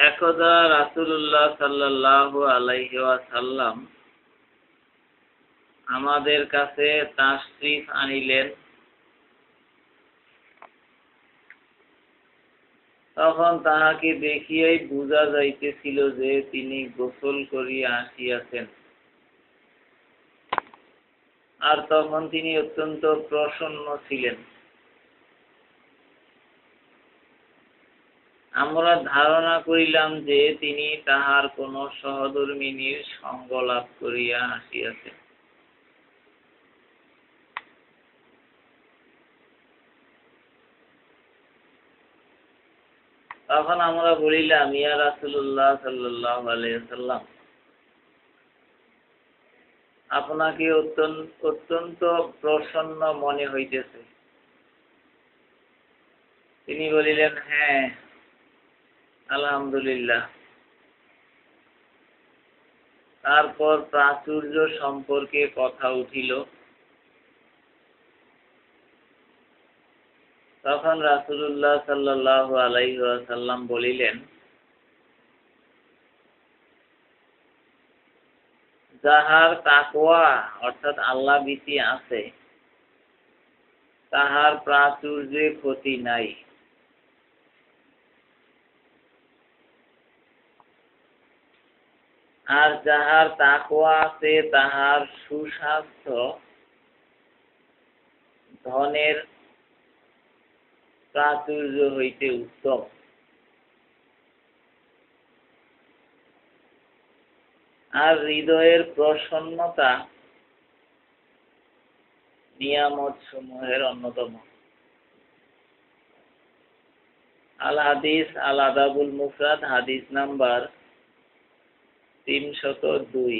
একদা রাসূলুল্লাহ সাল্লাল্লাহু আলাইহি ওয়াসাল্লাম আমাদের কাছে তাশরিফ আনিলেন। তখন তাহাকে দেখিয়াই বুঝা যাইতেছিল যে তিনি গোসল করিয়া আসিয়াছেন। আর তখন তিনি অত্যন্ত প্রসন্ন ছিলেন। আমরা ধারণা করিলাম যে তিনি তাহার কোন সহধর্মিনীর সঙ্গ লাভ করিয়া আসিয়াছেন। তখন আমরা বলিলাম, ইয়া আলাইহি সাল্লাম আপনাকে অত্যন্ত প্রসন্ন মনে হইতেছে। তিনি বলিলেন হ্যাঁ। আলহামদুলিল্লাহ। তারপর প্রাচুর্য সম্পর্কে কথা উঠিল। তখন রাসূলুল্লাহ সাল্লাল্লাহু আলাইহি ওয়াসাল্লাম বলিলেন, যাহার তাকওয়া, অর্থাৎ আল্লাহ ভীতি আছে, তাহার প্রাচুর্যে ক্ষতি নাই। আর যাহার তাকওয়া আছে তাহার সুস্বাস্থ্য, ধনের প্রাচুর্য হইতে উত্তম। আর হৃদয়ের প্রসন্নতা নিয়ামত সমূহের অন্যতম। আল হাদিস আল আদাবুল মুফরাদ, হাদিস নাম্বার তিনশত দুই।